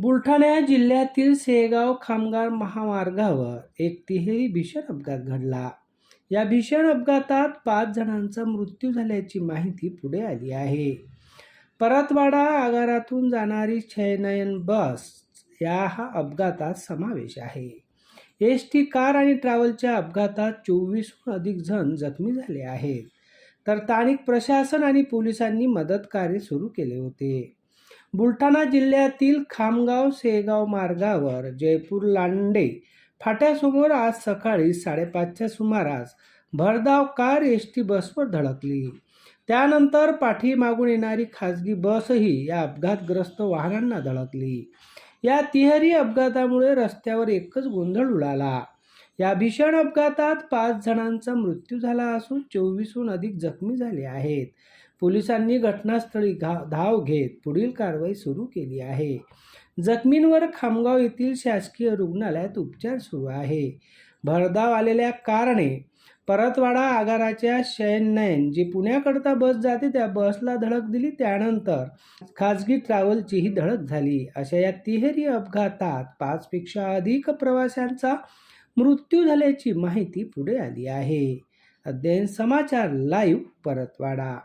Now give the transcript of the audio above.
बुलढाणा जिल्ह्यातील सेगाव खामगार महामार्गावर एक तिहेरी भीषण अपघात घडला. या भीषण अपघातात पाच जणांचा मृत्यू झाल्याची माहिती पुढे आली आहे. परतवाडा आगारातून जाणारी छयनयन बस या हा अपघातात समावेश आहे. एस टी कार आणि ट्रॅव्हलच्या अपघातात चोवीसहून अधिक जण जखमी झाले आहेत. तर स्थानिक प्रशासन आणि पोलिसांनी मदत कार्य सुरू केले होते. बुलढाणा जिल्ह्यातील खामगाव सेगाव मार्गावर जयपूर लांडे फाट्यासमोर आज सकाळी साडेपाचच्या सुमारास भरधाव कार एस टी बसवर धडकली. त्यानंतर पाठीमागून येणारी खाजगी बसही या अपघातग्रस्त वाहनांना धडकली. या तिहेरी अपघातामुळे रस्त्यावर एकच गोंधळ उडाला. या भीषण अपघातात पाच जणांचा मृत्यू झाला असून चोवीसहून अधिक जखमी झाले आहेत. पोलिसांनी घटनास्थळी घा धाव घेत पुढील कारवाई सुरू केली आहे. जखमींवर खामगाव येथील शासकीय रुग्णालयात उपचार सुरू आहे. भरधाव आलेल्या कारणे परतवाडा आगाराच्या शयननयन जी पुण्याकरता बस जाते त्या बसला धडक दिली त्यानंतर खाजगी ट्रॅव्हलचीही धडक झाली. अशा या तिहेरी अपघातात पाचपेक्षा अधिक प्रवाशांचा मृत्यू झाल्याची माहिती पुढे आली आहे. अध्ययन समाचार लाईव्ह परतवाडा.